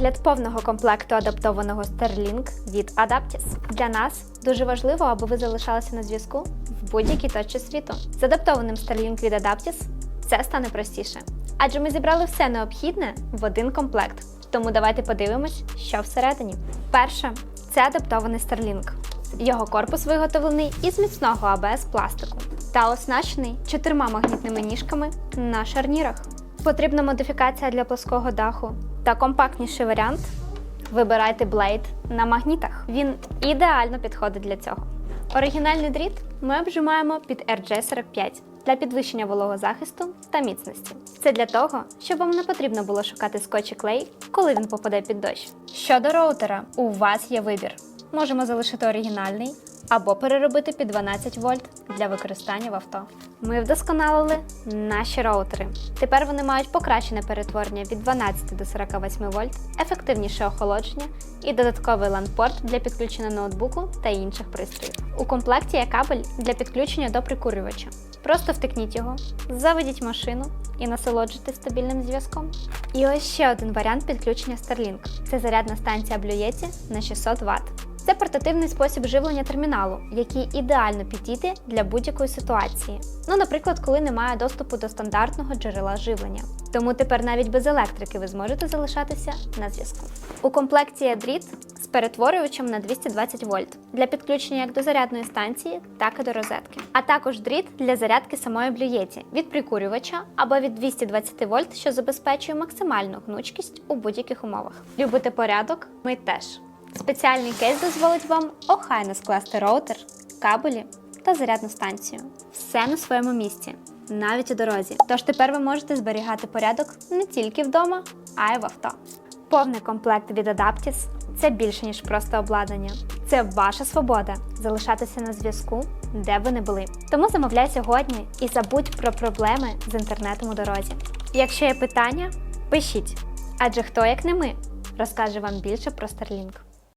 Огляд повного комплекту адаптованого Starlink від Adaptis. Для нас дуже важливо, аби ви залишалися на зв'язку в будь-якій точці світу. З адаптованим Starlink від Adaptis це стане простіше. Адже ми зібрали все необхідне в один комплект. Тому давайте подивимось, що всередині. Перше це адаптований Starlink. Його корпус виготовлений із міцного АБС пластику та оснащений чотирма магнітними ніжками на шарнірах. Потрібна модифікація для плоского даху та компактніший варіант. Вибирайте Blade на магнітах. Він ідеально підходить для цього. Оригінальний дріт ми обжимаємо під RJ45 для підвищення вологозахисту та міцності. Це для того, щоб вам не потрібно було шукати скотч і клей, коли він попаде під дощ. Щодо роутера, у вас є вибір. Можемо залишити оригінальний або переробити під 12 вольт для використання в авто. Ми вдосконалили наші роутери. Тепер вони мають покращене перетворення від 12 до 48 вольт, ефективніше охолодження і додатковий LAN-порт для підключення ноутбуку та інших пристроїв. У комплекті є кабель для підключення до прикурювача. Просто втикніть його, заведіть машину і насолоджуйтесь стабільним зв'язком. І ось ще один варіант підключення Starlink. Це зарядна станція Blue Yeti на 600 Вт. Це портативний спосіб живлення терміналу, який ідеально підійде для будь-якої ситуації. Ну, наприклад, коли немає доступу до стандартного джерела живлення. Тому тепер навіть без електрики ви зможете залишатися на зв'язку. У комплекті є дріт з перетворювачем на 220 вольт для підключення як до зарядної станції, так і до розетки. А також дріт для зарядки самої блюєті від прикурювача або від 220 вольт, що забезпечує максимальну гнучкість у будь-яких умовах. Любите порядок? Ми теж. Спеціальний кейс дозволить вам охайно скласти роутер, кабелі та зарядну станцію. Все на своєму місці, навіть у дорозі. Тож тепер ви можете зберігати порядок не тільки вдома, а й в авто. Повний комплект від Adaptis – це більше ніж просто обладнання. Це ваша свобода залишатися на зв'язку, де ви не були. Тому замовляй сьогодні і забудь про проблеми з інтернетом у дорозі. Якщо є питання, пишіть. Адже хто як не ми розкаже вам більше про Starlink.